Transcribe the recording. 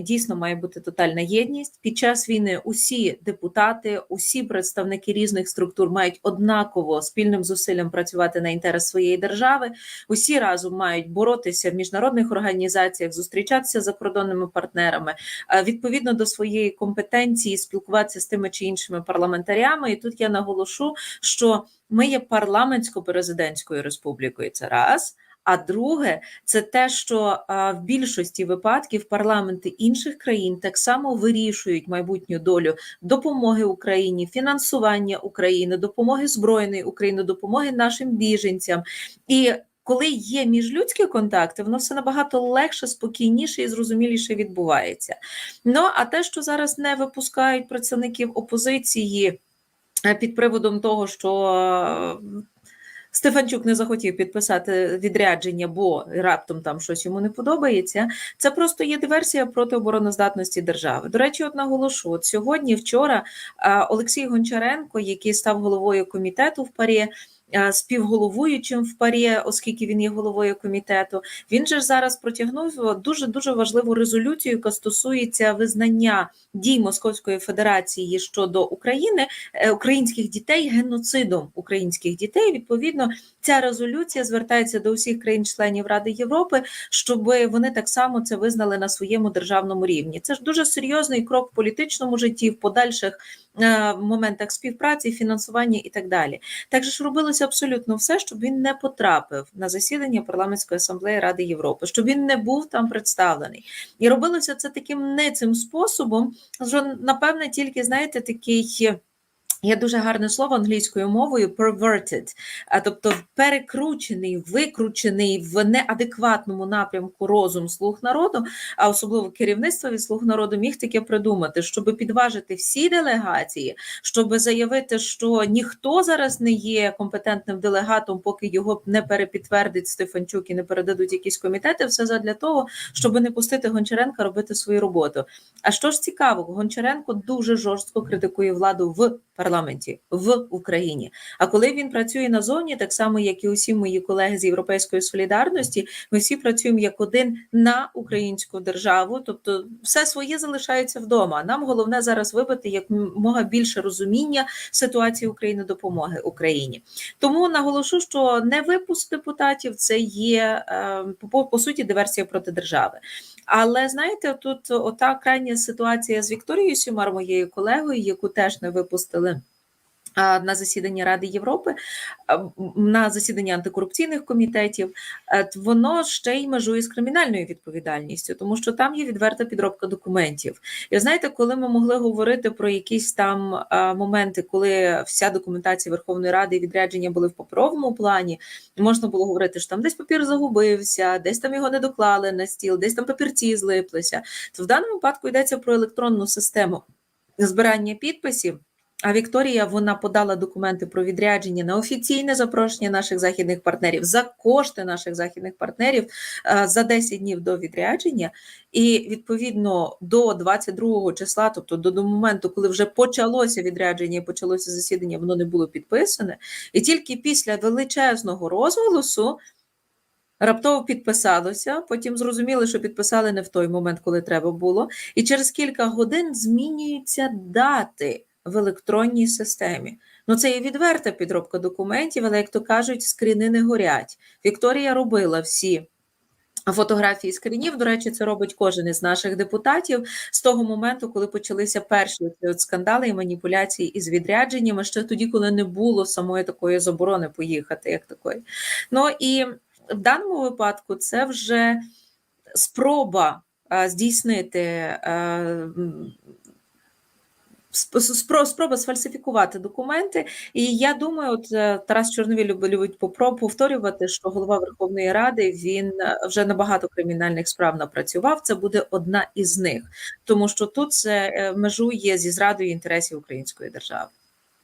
Дійсно має бути тотальна єдність. Під час війни усі депутати, усі представники різних структур мають однаково спільним зусиллям працювати на інтерес своєї держави. Усі разом мають боротися в міжнародних організаціях, зустрічатися з закордонними партнерами, е, відповідно до своєї компетенції, спілкуватися з тими чи іншими парламентарями. І тут я наголошу, що ми є парламентсько-президентською республікою. Це раз. А друге, це те, що в більшості випадків парламенти інших країн так само вирішують майбутню долю допомоги Україні, фінансування України, допомоги збройної України, допомоги нашим біженцям і. Коли є міжлюдські контакти, воно все набагато легше, спокійніше і зрозуміліше відбувається. Ну а те, що зараз не випускають представників опозиції е, під приводом того, що Стефанчук не захотів підписати відрядження, бо раптом там щось йому не подобається. Це просто є диверсія проти обороноздатності держави. До речі, от наголошу: от сьогодні, вчора Олексій Гончаренко, який став головою комітету в парі. Співголовуючим в парі, оскільки він є головою комітету, він же зараз протягнув дуже дуже важливу резолюцію, яка стосується визнання дій Московської Федерації щодо України, е, українських дітей геноцидом українських дітей. Відповідно, ця резолюція звертається до усіх країн-членів Ради Європи, щоб вони так само це визнали на своєму державному рівні. Це ж дуже серйозний крок в політичному житті, в подальших е, моментах співпраці, фінансування і так далі. Так же робилося абсолютно все, щоб він не потрапив на засідання парламентської асамблеї Ради Європи, щоб він не був там представлений, і робилося це таким ницим способом що, напевне, тільки, знаєте, такий. Є дуже гарне слово англійською мовою perverted, а тобто перекручений, викручений в неадекватному напрямку розум слуг народу, а особливо керівництво від слуг народу міг таке придумати, щоб підважити всі делегації, щоб заявити, що ніхто зараз не є компетентним делегатом, поки його не перепідтвердить Стефанчук і не передадуть якісь комітети. Все задля того, щоб не пустити Гончаренка робити свою роботу. А що ж цікаво, Гончаренко дуже жорстко критикує владу в парламенті парламенті в Україні. А коли він працює назовні, так само як і усі мої колеги з Європейської солідарності, ми всі працюємо як один на українську державу, тобто все своє залишається вдома. Нам головне зараз вибити як мога більше розуміння ситуації України допомоги Україні. Тому наголошу, що не випуск депутатів це є е, по, по суті диверсія проти держави. Але знаєте, тут ота крайня ситуація з Вікторією Сюмар, моєю колегою, яку теж не випустили на засіданні Ради Європи, на засіданні антикорупційних комітетів, воно ще й межує з кримінальною відповідальністю, тому що там є відверта підробка документів. І знаєте, коли ми могли говорити про якісь там моменти, коли вся документація Верховної Ради і відрядження були в паперовому плані, можна було говорити, що там десь папір загубився, десь там його не доклали на стіл, десь там папірці злиплися. То в даному випадку йдеться про електронну систему збирання підписів. А Вікторія вона подала документи про відрядження на офіційне запрошення наших західних партнерів за кошти наших західних партнерів е, за 10 днів до відрядження, і відповідно до 22 числа, тобто до, до моменту, коли вже почалося відрядження і почалося засідання, воно не було підписане. І тільки після величезного розголосу. Раптово підписалося, потім зрозуміли, що підписали не в той момент, коли треба було, і через кілька годин змінюються дати в електронній системі. Ну, це є відверта підробка документів, але, як то кажуть, скріни не горять. Вікторія робила всі. Фотографії скринів, до речі, це робить кожен із наших депутатів з того моменту, коли почалися перші скандали і маніпуляції із відрядженнями, ще тоді, коли не було самої такої заборони поїхати, як такої. Ну і в даному випадку це вже спроба здійснити спроба сфальсифікувати документи. І я думаю, от е, Тарас Чорнові любить повторювати, що голова Верховної Ради він е, вже набагато кримінальних справ напрацював. Це буде одна із них, тому що тут це е, межує зі зрадою інтересів української держави.